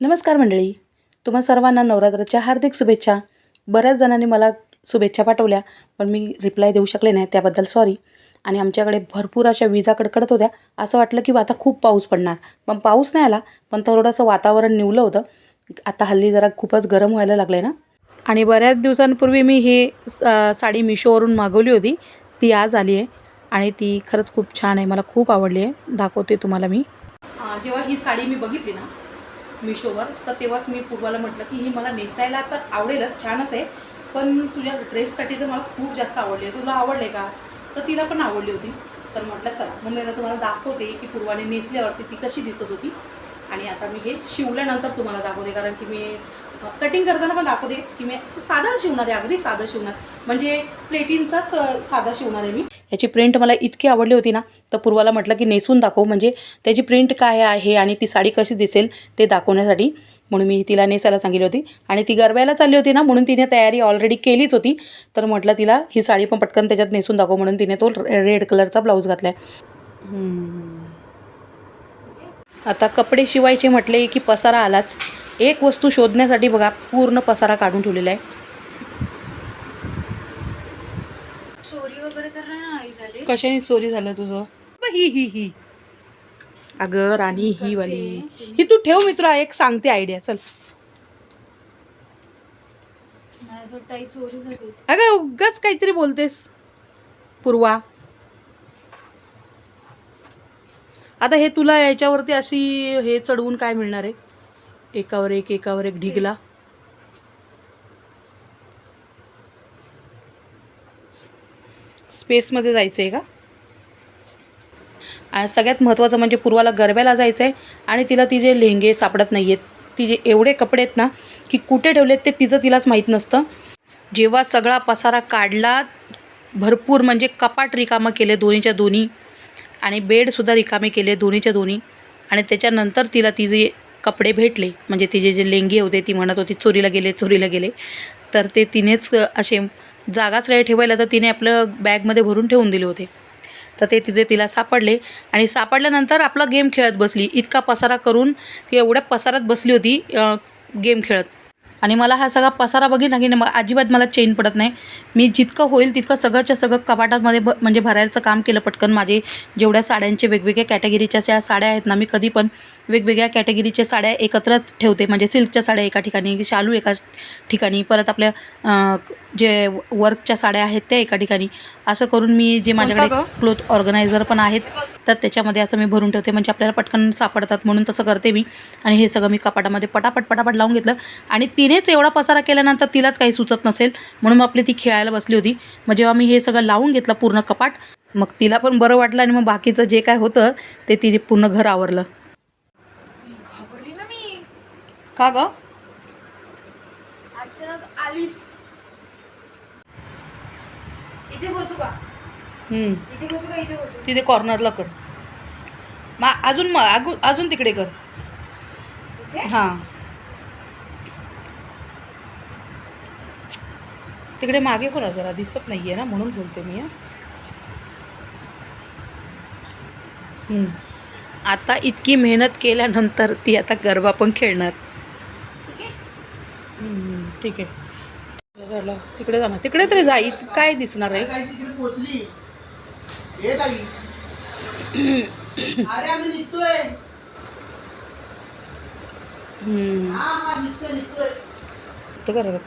नमस्कार मंडळी. तुम्हा सर्वांना नवरात्राच्या हार्दिक शुभेच्छा. बऱ्याच जणांनी मला शुभेच्छा पाठवल्या पण मी रिप्लाय देऊ शकले नाही त्याबद्दल सॉरी आणि आमच्याकडे भरपूर अशा विजा कडकडत होत्या. असं वाटलं की आता खूप पाऊस पडणार. पण पाऊस नाही आला पण थोडंसं वातावरण निवलं होतं. आता हल्ली जरा खूपच गरम व्हायला लागलं आहे ना. आणि बऱ्याच दिवसांपूर्वी मी ही साडी मिशोवरून मागवली होती. ती आज आली आहे. आणि ती खरंच खूप छान आहे. मला खूप आवडली आहे. दाखवते तुम्हाला मी. जेव्हा ही साडी मी बघितली ना मिशोवर तर तेव्हाच मी पूर्वाला म्हटलं की ही मला नेसायला तर आवडेलच छानच आहे पण तुझ्या ड्रेससाठी तर मला खूप जास्त आवडली. तुला आवडले का? तर तिला पण आवडली होती. तर म्हटलं चला. मग मी आता तुम्हाला दाखवते की पूर्वाने नेसल्यावरती ती कशी दिसत होती. आणि आता मी हे शिवल्यानंतर तुम्हाला दाखवते कारण की मी कटिंग करताना पण दाखवते की मी साधा शिवणार आहे अगदी साधं शिवणार. म्हणजे प्लेटिनचाच साधा शिवणार आहे मी. याची प्रिंट मला इतकी आवडली होती ना तर पूर्वाला म्हटलं की नेसून दाखव म्हणजे त्याची प्रिंट काय आहे आणि ती साडी कशी दिसेल ते दाखवण्यासाठी. म्हणून मी तिला नेसायला सांगितली होती. आणि ती गरब्याला चालली होती ना म्हणून तिने तयारी ऑलरेडी केलीच होती. तर म्हटलं तिला ही साडी पण पटकन त्याच्यात नेसून दाखव म्हणून तिने तो रेड कलरचा ब्लाऊज घातला आता कपडे शिवायचे म्हटले की पसारा आलाच. एक वस्तू शोधण्यासाठी बघा पूर्ण पसारा काढून ठेवलेला आहे चोरी वगैरे तर नाही झाली कशाने चोरी झालं तुझं? ही ही ही. अगं राणी ही वाली. ही तू ठेव मी तुला एक सांगते आयडिया चल. अगं उगाच काहीतरी बोलतेस. पूर्वा. आता हे तुला याच्यावरती अशी हे चढवून काय मिळणार आहे? एकावर एक एकावर एक ढिगला. स्पेसमध्ये जायचं आहे का? आणि सगळ्यात महत्त्वाचं म्हणजे पूर्वाला गरब्याला जायचं आहे आणि तिला तिचे लेहंगे सापडत नाही आहेत तिचे एवढे कपडे आहेत ना की कुठे ठेवलेत ते तिचं तिलाच माहीत नसतं. जेव्हा सगळा पसारा काढला भरपूर म्हणजे कपाट रिकामं केले दोन्हीच्या दोन्ही आणि बेडसुद्धा रिकामे केले दोन्हीच्या दोन्ही आणि त्याच्यानंतर तिला तिचे कपडे भेटले म्हणजे तिचे जे लेंगे होते ती म्हणत होती चोरीला गेले चोरीला गेले तर ते तिनेच असे जागाच नाही ठेवायला तर तिने आपलं बॅगमध्ये भरून ठेवून दिले होते. तर ते तिचे तिला सापडले आणि सापडल्यानंतर आपला गेम खेळत बसली. इतका पसारा करून ती एवढ्या पसारात बसली होती गेम खेळत. आणि मला हा सगळा पसारा बघितला की नाही, अजिबात मला चेन पडत नाही. मी जितकं होईल तितकं सगळंच्या सगळं कपाटामध्ये ब म्हणजे भरायचं काम केलं पटकन. माझे जेवढ्या साड्यांचे वेगवेगळ्या कॅटेगरीच्या ज्या साड्या आहेत ना मी कधी पण वेगवेगळ्या कॅटेगरीच्या साड्या एकत्र ठेवते. म्हणजे सिल्कच्या साड्या एका ठिकाणी शालू एका ठिकाणी परत आपल्या जे वर्कच्या साड्या आहेत त्या एका ठिकाणी. असं करून मी जे माझ्याकडे क्लोथ ऑर्गनायझर पण आहेत तर त्याच्यामध्ये असं मी भरून ठेवते. म्हणजे आपल्याला पटकन सापडतात म्हणून तसं करते मी. आणि हे सगळं मी कपाटामध्ये पटापट पटापट लावून घेतलं. आणि तिनेच एवढा पसारा केल्यानंतर तिलाच काही सुचत नसेल. म्हणून मग आपली ती खेळायला बसली होती. मग जेव्हा मी हे सगळं लावून घेतलं पूर्ण कपाट मग तिला पण बरं वाटलं आणि मग बाकीचं जे काय होतं ते तिने पूर्ण घर आवरलं घाबरली ना मी का ग? अचानक आलीस. इथे पोचू का? हम्म. इथे पोचू का? इथे पोचू तिथे कॉर्नरला कर. मा अजून मग अगू- अजून तिकडे कर. इथे? हां. तिकडे मागे कोणा जरा? दिसत नाहीये ना म्हणून बोलते मी हं. हम्म. आता इतकी मेहनत केल्यानंतर ती आता गरबा पण खेळणार. आहे ठीक आहे. झालं. तिकडे जा ना. तिकडे तरी जा. इथं काय दिसणार आहे. हा हा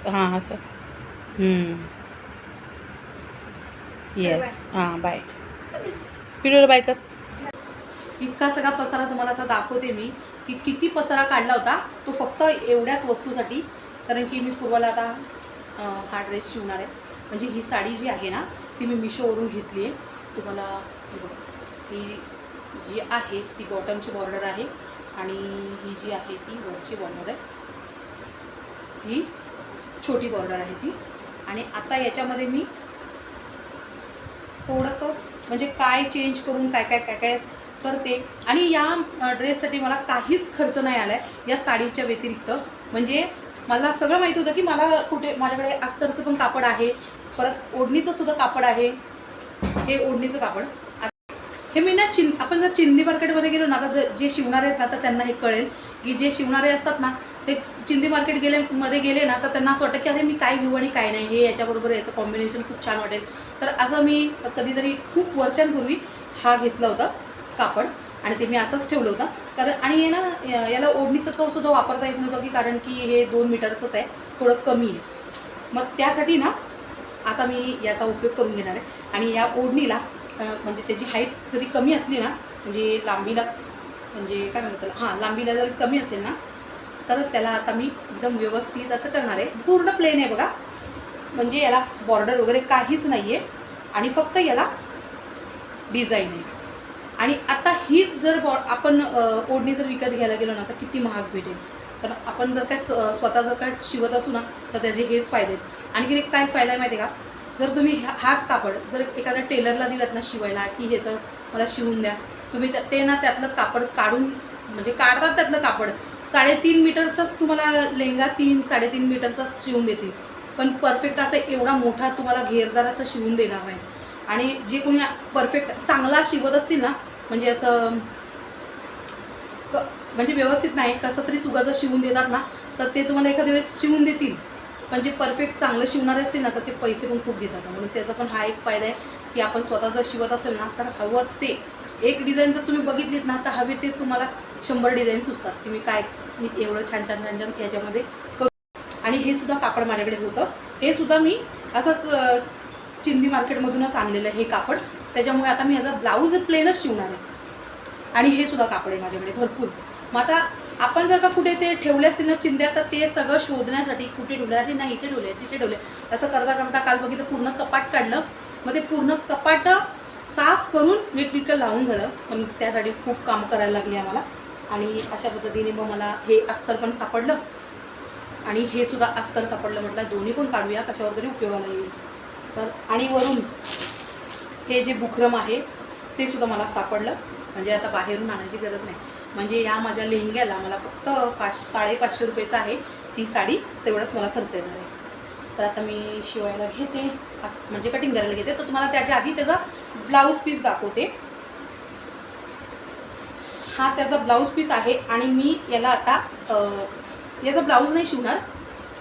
हां हां सर. येस हां बाय व्हिडिओला बाय कर. इतका सगळा पसारा तुम्हाला आता दाखवते मी की किती पसारा काढला होता तो फक्त एवढ्याच वस्तूसाठी कारण की मी पूर्वाला आता हा ड्रेस शिवणार आहे. म्हणजे ही साडी जी आहे ना ती मी मिशोवरून घेतली आहे. तुम्हाला ही जी आहे ती बॉटमची बॉर्डर आहे आणि ही जी आहे ती वरची बॉर्डर आहे. ही छोटी बॉर्डर आहे ती. आणि आता याच्यामध्ये मी थोडंसं म्हणजे काय चेंज करून काय काय काय काय करते. आणि या ड्रेससाठी मला काहीच खर्च नाही आला आहे या साडीच्या व्यतिरिक्त. म्हणजे मला सगळं माहिती होतं की मला कुठे माझ्याकडे अस्तरचं पण कापड आहे. परत ओढणीचं सुद्धा कापड आहे. हे ओढणीचं कापड. हे मी ना चिं आपण जर चिंदी मार्केटमध्ये गेलो ना आता ज- जे शिवणारे आहेत ना तर त्यांना हे कळेल की जे शिवणारे असतात ना ते चिंदी मार्केट गेले मध्ये गेले ना तर त्यांना असं वाटतं की अरे मी काय घेऊ आणि काय नाही. हे याच्याबरोबर याचं कॉम्बिनेशन खूप छान वाटेल. तर असं मी कधीतरी खूप वर्षांपूर्वी हा घेतला होता कापड. आणि ते मी असंच ठेवलं होतं. कारण आणि हे ना याला ओढणीसारखं सुद्धा वापरता येत नव्हतं की कारण की हे दोन मीटरचंच आहे थोडं कमी आहे. मग त्यासाठी ना आता मी याचा उपयोग करून घेणार आहे. आणि या ओढणीला म्हणजे त्याची हाईट जरी कमी असली ना म्हणजे लांबीला म्हणजे काय म्हणतात त्याला? हां लांबीला जरी कमी असेल ना तर त्याला आता मी एकदम व्यवस्थित असं करणार आहे. पूर्ण प्लेन आहे बघा. म्हणजे याला बॉर्डर वगैरे काहीच नाही आहे आणि फक्त याला डिझाईन आहे. आणि आता हीच जर बॉ आपण ओढणी जर विकत घ्यायला गेलो ना तर किती महाग भेटेल? पण आपण जर काय स्वतः जर काय शिवत असू ना तर त्याचे हेच फायदे आहेत. आणखीन एक काय फायदा आहे माहिती आहे का? जर तुम्ही हाच कापड जर एखाद्या टेलरला दिलात ना शिवायला की ह्याचं मला शिवून द्या तुम्ही ते ना त्यातलं कापड काढून म्हणजे काढतात त्यातलं कापड. साडेतीन मीटरचाच तुम्हाला लेहंगा तीन साडेतीन मीटरचाच शिवून देतील. पण परफेक्ट असं एवढा मोठा तुम्हाला घेरदार असं शिवून देणार नाही आणि जे कोणी परफेक्ट चांगला शिवत असतील ना म्हणजे असं क- म्हणजे व्यवस्थित नाही कसं तरी चुकाचं शिवून देतात ना तर ते तुम्हाला एखाद्या वेळेस शिवून देतील. पण जे परफेक्ट चांगलं शिवणारे असतील ना तर ते पैसे पण खूप घेतात. म्हणून त्याचा पण हा एक फायदा आहे की आपण स्वतः जर शिवत असेल ना तर हवं ते. एक डिझाईन जर तुम्ही बघितलीत ना तर हवे ते तुम्हाला शंभर डिझाईन सुचतात की मी काय मी एवढं छान छान छान छान याच्यामध्ये करू. आणि हे सुद्धा कापड माझ्याकडे होतं. हे सुद्धा मी असंच चिंदी मार्केटमधूनच आणलेलं हे कापड. त्याच्यामुळे आता मी याचा ब्लाऊज प्लेनच शिवणार आहे. आणि हे सुद्धा कापड आहे माझ्याकडे भरपूर. मग आता आपण जर का कुठे ते ठेवले असतील ना चिंध्या तर ते सगळं शोधण्यासाठी कुठे ठेवले? अरे नाही इथे ठेवले तिथे ठेवले. असं करता करता काल बघितलं पूर्ण कपाट काढलं. मग ते पूर्ण कपाट साफ करून नीटनीटकं लावून झालं. पण त्यासाठी खूप काम करायला लागली आम्हाला. आणि अशा पद्धतीने मग मला हे अस्तर पण सापडलं. आणि हे सुद्धा अस्तर सापडलं म्हटलं दोन्ही पण काढूया कशावर तरी उपयोगाला येईल. तर आणि वरून हे जे बुकरम आहे ते सुद्धा मला सापडलं. म्हणजे आता बाहेरून आणायची गरज नाही. म्हणजे या माझ्या लेहंग्याला मला फक्त पाच साडेपाचशे रुपयेचं आहे. ती साडी तेवढाच मला खर्च येणार आहे. तर आता मी शिवायला घेते. म्हणजे कटिंग करायला घेते. तर तुम्हाला त्याच्या आधी त्याचा ब्लाऊज पीस दाखवते. हा त्याचा ब्लाऊज पीस आहे आणि मी याला आता याचा ब्लाऊज नाही शिवणार.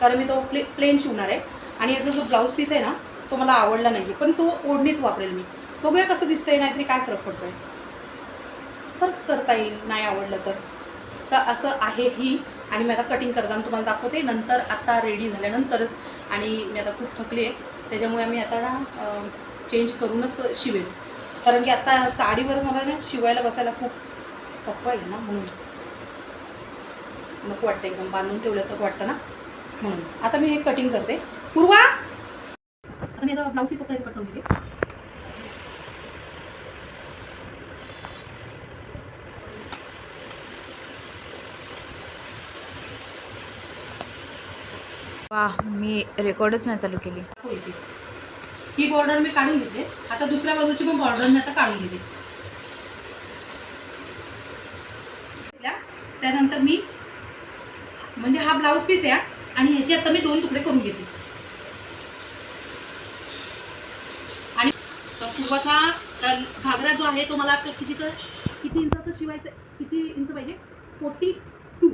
कारण मी तो प्ले प्लेन शिवणार आहे. आणि याचा जो ब्लाऊज पीस आहे ना तो मला आवडला नाही. पण तो ओढणीत वापरेल मी. बघूया कसं दिसतंय नाहीतरी काय फरक पडतोय. फरक करता येईल नाही आवडलं तर. तर असं आहे ही. आणि मी आता कटिंग करताना तुम्हाला दाखवते. नंतर आता रेडी झाल्यानंतरच. आणि मी आता खूप थकली आहे. त्याच्यामुळे मी आता ना चेंज करूनच शिवेल. कारण की आता साडीवर मला ना शिवायला बसायला खूप थकवा येईल ना म्हणून. नको वाटतं एकदम. बांधून ठेवल्यासारखं वाटतं ना म्हणून. आता मी हे कटिंग करते. पूर्वा! आता मी आता ब्लाऊज पीस फक्त वा मी रेकॉर्डच नाही चालू केली. ही बॉर्डर मी काढून घेतली. आता दुसऱ्या बाजूची पण बॉर्डर मी आता काढून घेते. त्यानंतर मी म्हणजे हा ब्लाऊज पीस आहे आणि ह्याचे आता मी दोन तुकडे करून घेते. आणि पूर्वाचा घागरा जो आहे तो मला कितीचा किती इंचाचं शिवायचं किती इंच पाहिजे? फोर्टी टू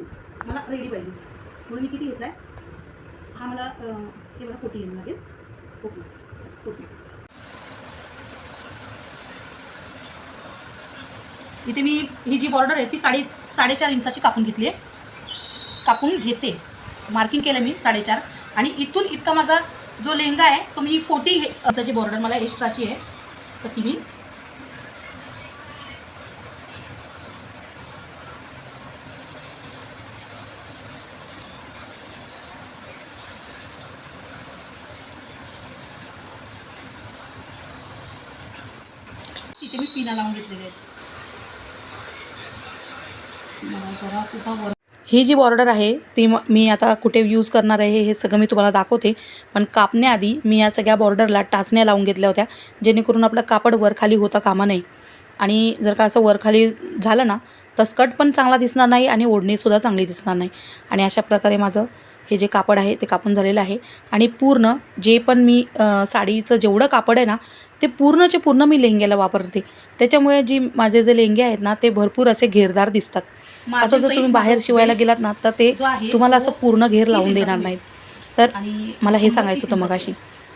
मला रेडी पाहिजे. म्हणून मी किती घेतला आहे हा मला हे मला फोटी येईल लागेल. ओके. फोटी इथे मी ही जी बॉर्डर आहे ती साडे साडेचार इंचाची कापून घेतली आहे. कापून घेते. मार्किंग केलं मी साडेचार. आणि इथून इतका माझा जो लेहंगा आहे तो मी फोर्टी इंचाची बॉर्डर मला एक्स्ट्राची आहे. तर ती मी इथे लावून घेतलेल्या आहेत. जरा सुद्धा वर ही जी बॉर्डर आहे ती मी आता कुठे यूज करणार आहे हे सगळं मी तुम्हाला दाखवते. पण कापण्याआधी मी या सगळ्या बॉर्डरला टाचण्या लावून घेतल्या होत्या जेणेकरून आपलं कापड वरखाली होता कामा नाही आणि जर का असं वरखाली झालं ना तर स्कट पण चांगला दिसणार नाही आणि ओढणीसुद्धा चांगली दिसणार नाही. आणि अशा प्रकारे माझं हे जे कापड आहे ते कापून झालेलं आहे. आणि पूर्ण जे पण मी साडीचं जेवढं कापड आहे ना ते पूर्णचे पूर्ण मी लेहंग्याला वापरते. त्याच्यामुळे जी माझे जे लेहंगे आहेत ना ते भरपूर असे घेरदार दिसतात. असं जर तुम्ही बाहेर शिवायला गेलात ना तर ते तुम्हाला असं पूर्ण घेर लावून देणार नाहीत. तर मला हे सांगायचं होतं मगाशी.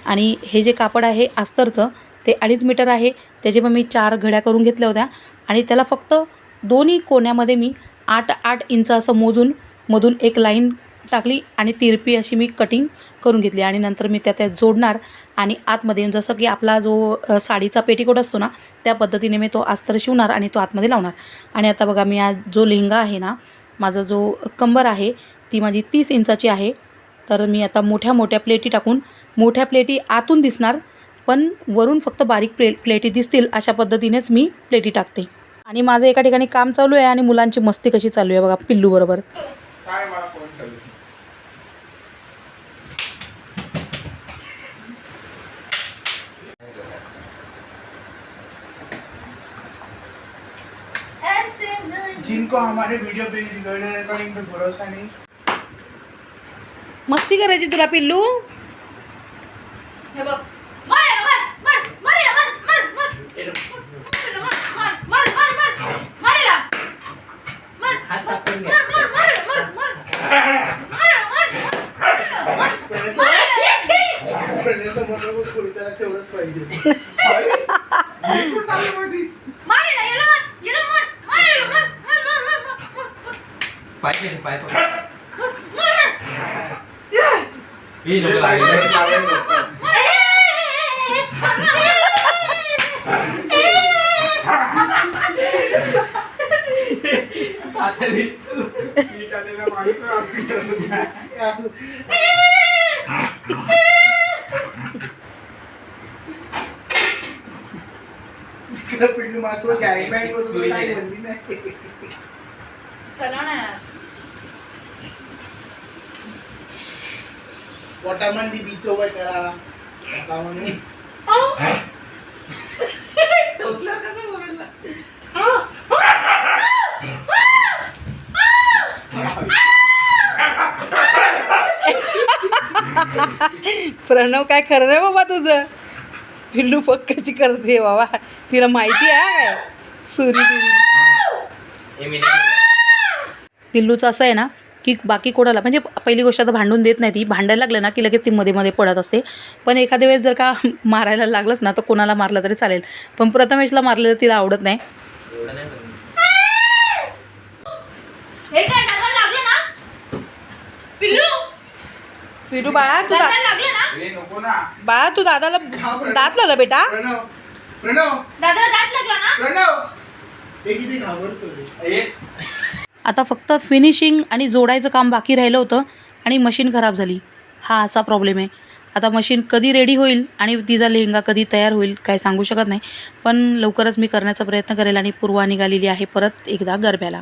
आणि हे जे कापड आहे अस्तरचं ते अडीच मीटर आहे. त्याचे पण मी चार घड्या करून घेतल्या होत्या. आणि त्याला फक्त दोन्ही कोण्यामध्ये मी आठ आठ इंच असं मोजून मधून एक लाईन टाकली आणि तिरपी अशी मी कटिंग करून घेतली आणि नंतर मी त्या त्यात जोडणार आणि आतमध्ये जसं की आपला जो साडीचा पेटीकोट असतो ना त्या पद्धतीने मी तो अस्तर शिवणार आणि तो आतमध्ये लावणार. आणि आता बघा मी आज जो लेहंगा आहे ना माझा जो कंबर आहे ती माझी तीस इंचाची आहे. तर मी आता मोठ्या मोठ्या प्लेटी टाकून मोठ्या प्लेटी आतून दिसणार पण वरून फक्त बारीक प्ले प्लेटी दिसतील अशा पद्धतीनेच मी प्लेटी टाकते. आणि माझं एका ठिकाणी काम चालू आहे आणि मुलांची मस्ती कशी चालू आहे बघा पिल्लूबरोबर बरोबर काय मला फोन ठेवले जिनको हमारे वीडियो पे वीडियो रिकॉर्डिंग पे भरोसा नहीं। मस्ती करायची तुला पिल्लू हे बघ నువ్వు పిల్లలు మాస్టర్ గైడ్ బ్యాంక్ వస్తుంది చలోనా पोटामध्ये करा. का म्हणून प्रणव काय खरं नाही बाबा तुझं. पिल्लू पक कशी करते बाबा. तिला माहिती आहे. काय सुरी हे. पिल्लूचं असं आहे ना की बाकी कोणाला म्हणजे पहिली गोष्ट आता भांडून देत नाही ती. भांडायला लागलं ना की लगेच ती मध्ये मध्ये पडत असते. पण एखाद्या वेळेस जर का मारायला लागलंच ना तर कोणाला मारलं तरी चालेल. पण प्रथमेशला मारलेलं तिला आवडत नाही. हे पिल्लू? बाळा तू दा- दादाला लागलं ना? नको ना. बाळा तू दादाला दात लागला बेटा. दादाला दात लागला ना? आता फक्त फिनिशिंग आणि जोडायचं काम बाकी राहिलं होतं आणि मशीन खराब झाली. हा असा प्रॉब्लेम आहे. आता मशीन कधी रेडी होईल आणि तिचा लेहंगा कधी तयार होईल काय सांगू शकत नाही. पण लवकरच मी करण्याचा प्रयत्न करेल आणि पूर्वा निघालेली आहे परत एकदा गरब्याला.